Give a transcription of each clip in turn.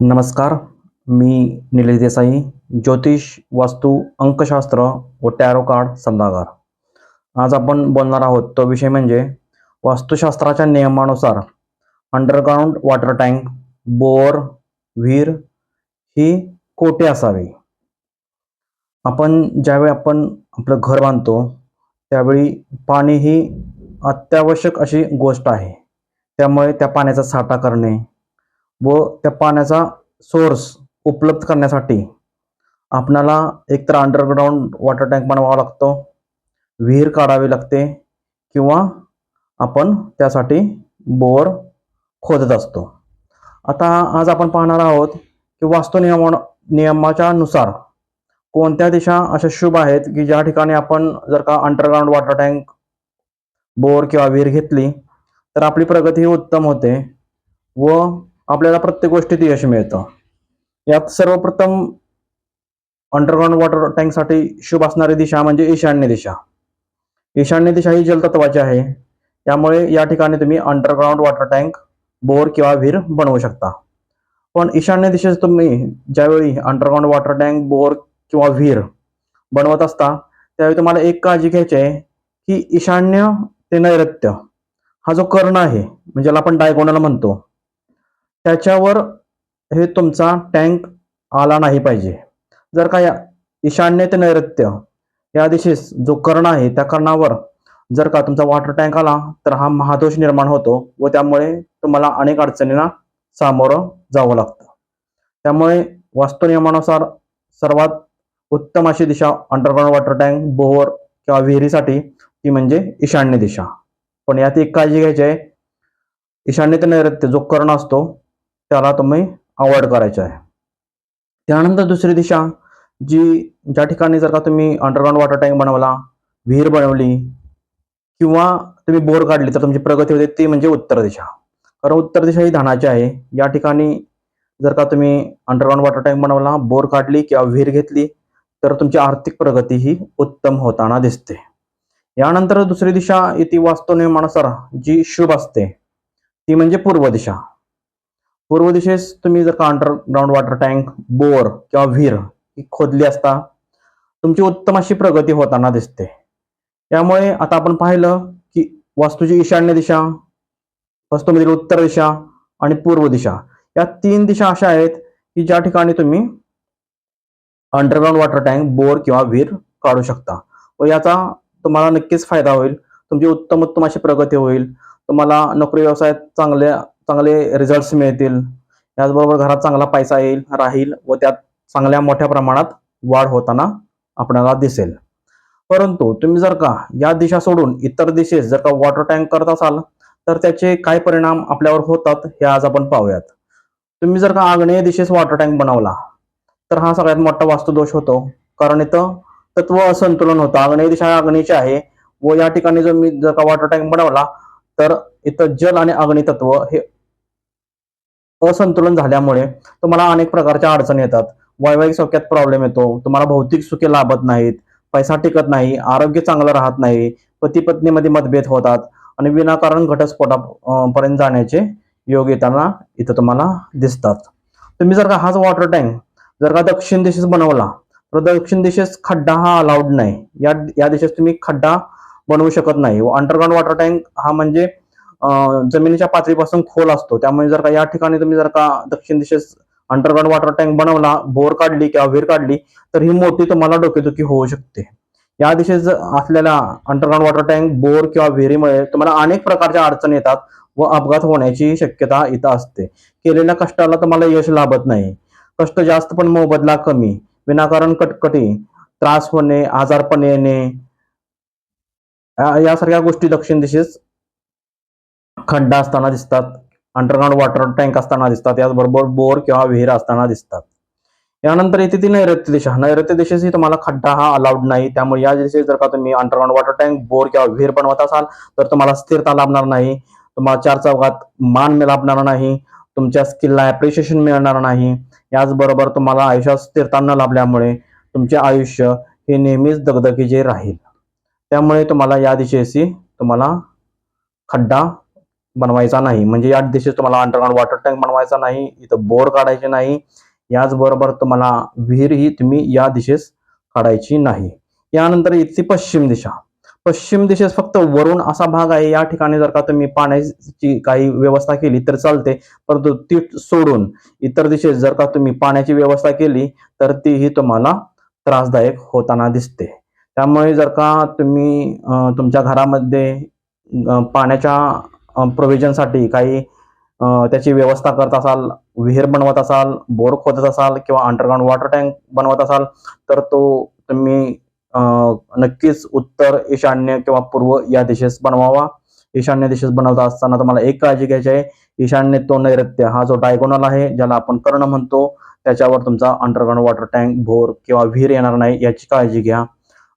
नमस्कार मी निलेश देसाई ज्योतिष वास्तू अंकशास्त्र व टॅरो कार्ड सल्लागार. आज आपण बोलणार आहोत तो विषय म्हणजे वास्तुशास्त्राच्या नियमानुसार अंडरग्राऊंड वॉटर टँक बोअर विहीर ही कोठे असावी? आपण ज्यावेळी आपण आपलं घर बांधतो त्यावेळी पाणी ही अत्यावश्यक अशी गोष्ट आहे. त्यामुळे त्या पाण्याचा साठा करणे व त्या पाण्याचा सोर्स उपलब्ध करण्यासाठी आपणाला एकतर अंडरग्राऊंड वॉटर टँक बनवावा लागतो. विहीर काढावी लागते किंवा आपण त्यासाठी बोअर खोदत असतो. आता आज आपण पाहणार आहोत की वास्तू नियमा नियमाच्या नुसार कोणत्या दिशा अशा शुभ आहेत की ज्या ठिकाणी आपण जर का अंडरग्राऊंड वॉटर टँक बोअर किंवा विहीर घेतली तर आपली प्रगती उत्तम होते व आपल्याला प्रत्येक गोष्टीत यश मिळतं. यात सर्वप्रथम अंडरग्राऊंड वॉटर टँकसाठी शुभ असणारी दिशा म्हणजे ईशान्य दिशा. ईशान्य दिशा ही जलतत्वाची आहे. त्यामुळे या ठिकाणी तुम्ही अंडरग्राऊंड वॉटर टँक बोर किंवा विहीर बनवू शकता. पण ईशान्य दिशेस तुम्ही ज्यावेळी अंडरग्राऊंड वॉटर टँक बोर किंवा विहीर बनवत असता त्यावेळी तुम्हाला एक काळजी घ्यायची आहे की ईशान्य ते नैऋत्य हा जो कर्ण आहे म्हणजे ज्याला आपण डायगोनल म्हणतो त्याच्यावर हे तुमचा टँक आला नाही पाहिजे. जर का या ईशान्य ते नैऋत्य या दिशेस जो कर्ण आहे त्या कर्णावर जर का तुमचा वॉटर टँक आला तर हा महादोष निर्माण होतो व त्यामुळे तुम्हाला अनेक अडचणींना सामोरं जावं लागतं. त्यामुळे वास्तुनियमानुसार सर्वात उत्तम अशी दिशा अंडरग्राऊंड वॉटर टँक बोअर किंवा विहिरीसाठी ती म्हणजे ईशान्य दिशा. पण यात एक काळजी घ्यायची आहे. ईशान्य ते नैऋत्य जो कर्ण असतो त्याला तुम्ही अवॉइड करायचं आहे. त्यानंतर दुसरी दिशा जी ज्या ठिकाणी जर का तुम्ही अंडरग्राऊंड वॉटर टँक बनवला विहीर बनवली किंवा तुम्ही बोर काढली तर तुमची प्रगती होते ती म्हणजे उत्तर दिशा. कारण उत्तर दिशा ही धानाची आहे. या ठिकाणी जर का तुम्ही अंडरग्राऊंड वॉटर टँक बनवला बोर काढली किंवा विहीर घेतली तर तुमची आर्थिक प्रगती ही उत्तम होताना दिसते. यानंतर दुसरी दिशा येते वास्तुनियमानुसार जी शुभ असते ती म्हणजे पूर्व दिशा. पूर्व दिशेस तुम्ही जर का अंडरग्राऊंड वॉटर टँक बोअर किंवा विहीर ही खोदली असता तुमची उत्तम अशी प्रगती होताना दिसते. त्यामुळे आता आपण पाहिलं की वास्तूची ईशान्य दिशा वास्तूमधील उत्तर दिशा आणि पूर्व दिशा या तीन दिशा अशा आहेत की ज्या ठिकाणी तुम्ही अंडरग्राऊंड वॉटर टँक बोअर किंवा विहीर काढू शकता. व याचा तुम्हाला नक्कीच फायदा होईल. तुमची उत्तम उत्तम अशी प्रगती होईल. तुम्हाला नोकरी व्यवसायात चांगल्या चांगले रिझल्ट्स मिळतील. याचबरोबर घरात चांगला पैसा येईल राहील व त्यात चांगल्या मोठ्या प्रमाणात वाढ होताना आपल्याला दिसेल. परंतु तुम्ही जर का या दिशा सोडून इतर दिशेस जर का वॉटर टँक करत असाल तर त्याचे काय परिणाम आपल्यावर होतात हे आज आपण पाहूयात. तुम्ही जर का आग्नेय दिशेस वॉटर टँक बनवला तर हा सगळ्यात मोठा वास्तुदोष होतो. कारण इथं तत्व असंतुलन होतं. आग्नेय दिशा अग्नीची आहे व या ठिकाणी जर मी जर का वॉटर टँक बनवला तर इथं जल आणि अग्नी तत्व हे असंतुलन झाल्यामुळे तुम्हाला अनेक प्रकारच्या अडचणी येतात. वैवाहिक सौख्यात प्रॉब्लेम येतो. तुम्हाला भौतिक सुखे लाभत नाहीत. पैसा टिकत नाही. आरोग्य चांगलं राहत नाही. पती पत्नीमध्ये मतभेद होतात. आणि विनाकारण घटस्फोटा पर्यंत जाण्याचे योग येताना इथं तुम्हाला दिसतात. तुम्ही जर का हाच वॉटर टँक जर का दक्षिण दिशेस बनवला तर दक्षिण दिशेस खड्डा हा अलाउड नाही. या या दिशेस तुम्ही खड्डा बनवू शकत नाही. अंडरग्राऊंड वॉटर टँक हा म्हणजे जमिनीच्या पातळीपासून खोल असतो. त्यामुळे जर का या ठिकाणी तुम्ही जर का दक्षिण दिशेस अंडरग्राउंड वॉटर टँक बनवला बोर काढली किंवा विहीर काढली तर ही मोठी तुम्हाला डोकेदुखी होऊ शकते. या दिशेस असलेल्या अंडरग्राऊंड वॉटर टँक बोर किंवा विहिरीमुळे तुम्हाला अनेक प्रकारच्या अडचणी येतात व अपघात होण्याची शक्यता इथं असते. केलेल्या कष्टाला तुम्हाला यश लाभत नाही. कष्ट जास्त पण मोबदला कमी. विनाकारण कटकटी त्रास होणे आजारपण येणे यासारख्या गोष्टी दक्षिण दिशेस खड्डा असताना दिसतात अंडरग्राऊंड वॉटर टँक असताना दिसतात याचबरोबर बोर किंवा विहीर असताना दिसतात. यानंतर येते ती नैऋत्य दिशा. नैऋत्य दिशेशी तुम्हाला खड्डा हा अलाउड नाही. त्यामुळे या दिशेत जर का तुम्ही अंडरग्राऊंड वॉटर टँक बोर किंवा विहीर बनवत असाल तर तुम्हाला स्थिरता लाभणार नाही. तुम्हाला चार चौघात मान लाभणार नाही. तुमच्या स्किलला अप्रिशिएशन मिळणार नाही. याचबरोबर तुम्हाला आयुष्यात स्थिरता न लाभल्यामुळे तुमचे आयुष्य हे नेहमीच दगदगीचे राहील. त्यामुळे तुम्हाला या दिशेशी तुम्हाला खड्डा बनवायचा नाही. म्हणजे या दिशेस तुम्हाला अंडरग्राऊंड वॉटर टँक बनवायचा नाही इथं बोर काढायचे नाही. याचबरोबर तुम्हाला विहीरही तुम्ही या दिशेस काढायची नाही. यानंतर इथली पश्चिम दिशा. पश्चिम दिशेस फक्त वरून असा भाग आहे या ठिकाणी जर का तुम्ही पाण्याची काही व्यवस्था केली तर चालते परंतु ती सोडून इतर दिशेस जर का तुम्ही पाण्याची व्यवस्था केली तर तीही तुम्हाला त्रासदायक होताना दिसते. त्यामुळे जर का तुम्ही तुमच्या घरामध्ये पाण्याच्या प्रोव्हिजनसाठी काही त्याची व्यवस्था करत असाल विहीर बनवत असाल बोर खोदत असाल किंवा अंडरग्राऊंड वॉटर टँक बनवत असाल तर तो तुम्ही नक्कीच उत्तर ईशान्य किंवा पूर्व या दिशेस बनवावा. ईशान्य दिशेस बनवता असताना तुम्हाला एक काळजी घ्यायची आहे. ईशान्य तो नैऋत्य हा जो डायगोनल आहे ज्याला आपण कर्ण म्हणतो त्याच्यावर तुमचा अंडरग्राऊंड वॉटर टँक बोर किंवा विहीर येणार नाही याची काळजी घ्या.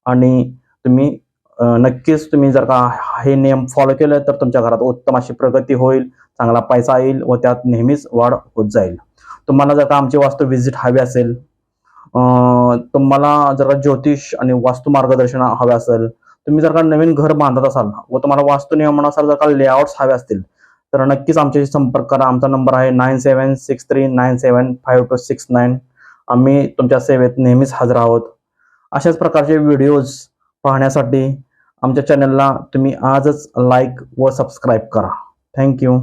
आणि तुम्ही नक्कीच तुम्ही जर का हे नियम फॉलो केले तर तुमच्या घरात उत्तम अशी प्रगती होईल चांगला पैसा येईल व त्यात नेहमीच वाढ होत जाईल. तुम्हाला जर का आमची वास्तू व्हिजिट हवी असेल तुम्हाला जर का ज्योतिष आणि वास्तू मार्गदर्शन हवे असेल तुम्ही जर का नवीन घर बांधत असाल व तुम्हाला वास्तू नियमनासार जर का लेआउट्स हवे असतील तर नक्कीच आमच्याशी संपर्क करा. आमचा नंबर आहे nine seven six three nine seven five two six nine. आम्ही तुमच्या सेवेत नेहमीच हजर आहोत. अशाच प्रकारचे व्हिडिओज पाहण्यासाठी आमच्या चॅनलला तुम्ही आजच लाईक व सबस्क्राईब करा. थँक्यू